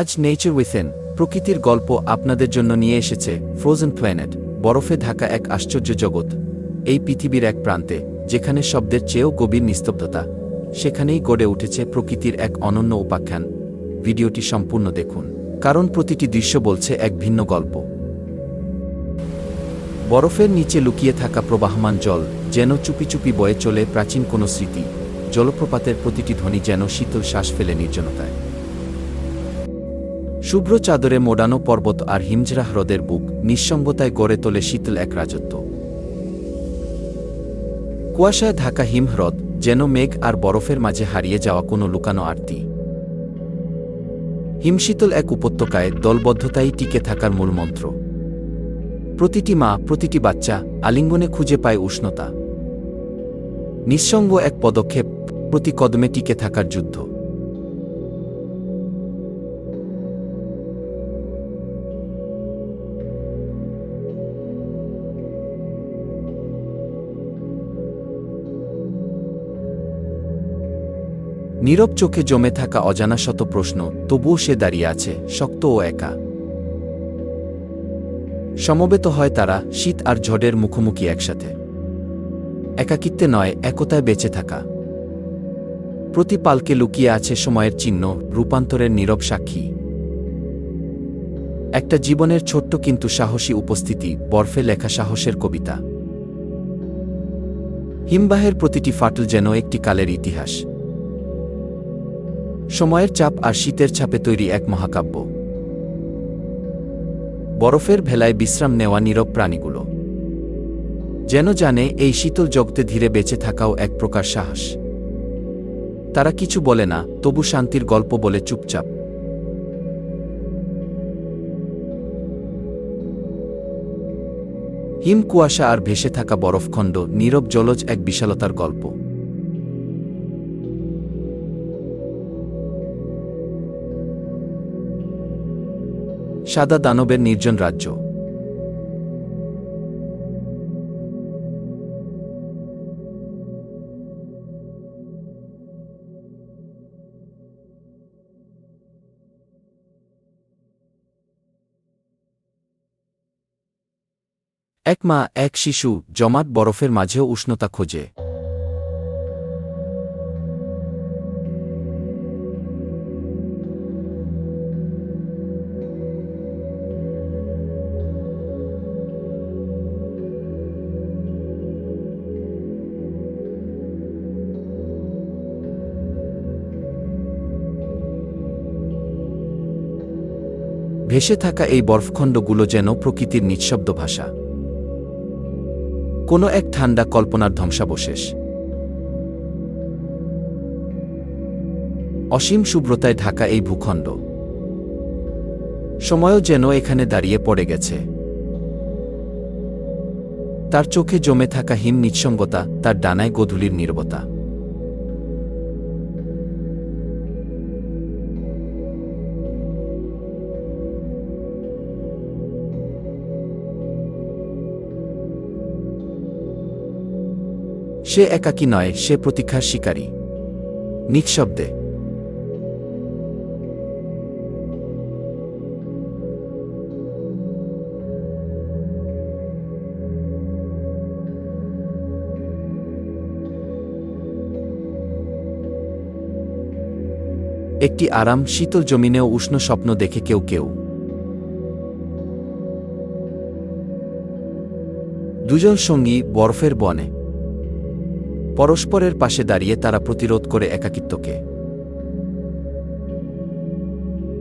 আজ nature within প্রকৃতির গল্প আপনাদের জন্য নিয়ে এসেছে ফ্রোজেন প্ল্যানেট বরফে ঢাকা এক আশ্চর্য জগৎ। এই পৃথিবীর এক প্রান্তে, যেখানে শব্দের চেয়েও গভীর নিস্তব্ধতা, সেখানেই গড়ে উঠেছে প্রকৃতির এক অনন্য উপাখ্যান। ভিডিওটি সম্পূর্ণ দেখুন, কারণ প্রতিটি দৃশ্য বলছে এক ভিন্ন গল্প। বরফের নিচে লুকিয়ে থাকা প্রবাহমান জল যেন চুপি চুপি বয়ে চলে প্রাচীন কোনো স্মৃতি, জলপ্রপাতের প্রতিটি ধ্বনি যেন শীতল শ্বাস ফেলে নির্জনতায়। শুভ্র চাদরে মোড়ানো পর্বত আর হিমজরা হ্রদের বুক নিঃসঙ্গতায় গড়ে তোলে শীতল এক রাজত্ব। কুয়াশায় ঢাকা হিমহ্রদ যেন মেঘ আর বরফের মাঝে হারিয়ে যাওয়া কোনো লুকানো আরতি। হিমশীতল এক উপত্যকায় দলবদ্ধতাই টিকে থাকার মূল মন্ত্র। প্রতিটি মা, প্রতিটি বাচ্চা আলিঙ্গনে খুঁজে পায় উষ্ণতা। নিঃসঙ্গ এক পদক্ষেপ প্রতি কদমে টিকে থাকার যুদ্ধ। নীরব চোখে জমে থাকা অজানা শত প্রশ্ন, তবুও সে দাঁড়িয়ে আছে, শক্ত ও একা। সমবেত হয় তারা, শীত আর ঝড়ের মুখোমুখি একসাথে। একাকিত্বে নয়, একতায় বেঁচে থাকা। প্রতি পালকে লুকিয়ে আছে সময়ের চিহ্ন, রূপান্তরের নীরব সাক্ষী। একটা জীবনের ছোট্ট কিন্তু সাহসী উপস্থিতি, বরফে লেখা সাহসের কবিতা। হিমবাহের প্রতিটি ফাটল যেন একটি কালের ইতিহাস। সময়ের চাপ আর শীতের ছাপে তৈরি এক মহাকাব্য। বরফের ভেলায় বিশ্রাম নেওয়া নীরব প্রাণীগুলো। যেন জানে এই শীতল জগতে ধীরে বেঁচে থাকাও এক প্রকার সাহস। তারা কিছু বলে না, তবু শান্তির গল্প বলে চুপচাপ। হিম কুয়াশা আর ভেসে থাকা বরফখণ্ড নীরব জলজ এক বিশালতার গল্প। সাদা দানবের নির্জন রাজ্য। এক মা এক শিশু জমাট বরফের মাঝেও উষ্ণতা খোঁজে। ভেসে থাকা এই বরফখণ্ডগুলো যেন প্রকৃতির নিঃশব্দ ভাষা। কোনো এক ঠান্ডা কল্পনার ধ্বংসাবশেষ। অসীম শুভ্রতায় ঢাকা এই ভূখণ্ড। সময়ও যেন এখানে দাঁড়িয়ে পড়ে গেছে। তার চোখে জমে থাকা হিম নিঃসঙ্গতা, তার ডানায় গোধূলির নির্বতা। সে একাকী নয়, সে প্রতীক্ষার শিকারী। নিঃশব্দে। একটি আরাম শীতল জমিনেও উষ্ণ স্বপ্ন দেখে কেউ কেউ। দুজন সঙ্গী বরফের বনে। পরস্পরের পাশে দাঁড়িয়ে তারা প্রতিরোধ করে একাকিত্বকে।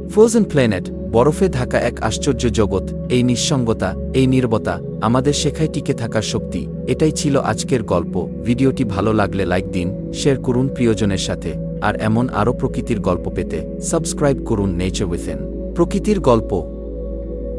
ফ্রোজেন প্ল্যানেট, বরফে ঢাকা এক আশ্চর্য জগৎ, এই নিঃসঙ্গতা, এই নির্বতা, আমাদের শেখায় টিকে থাকার শক্তি, এটাই ছিল আজকের গল্প। ভিডিওটি ভালো লাগলে লাইক দিন, শেয়ার করুন প্রিয়জনের সাথে, আর এমন আরও প্রকৃতির গল্প পেতে সাবস্ক্রাইব করুন নেচার উইথেন প্রকৃতির গল্প।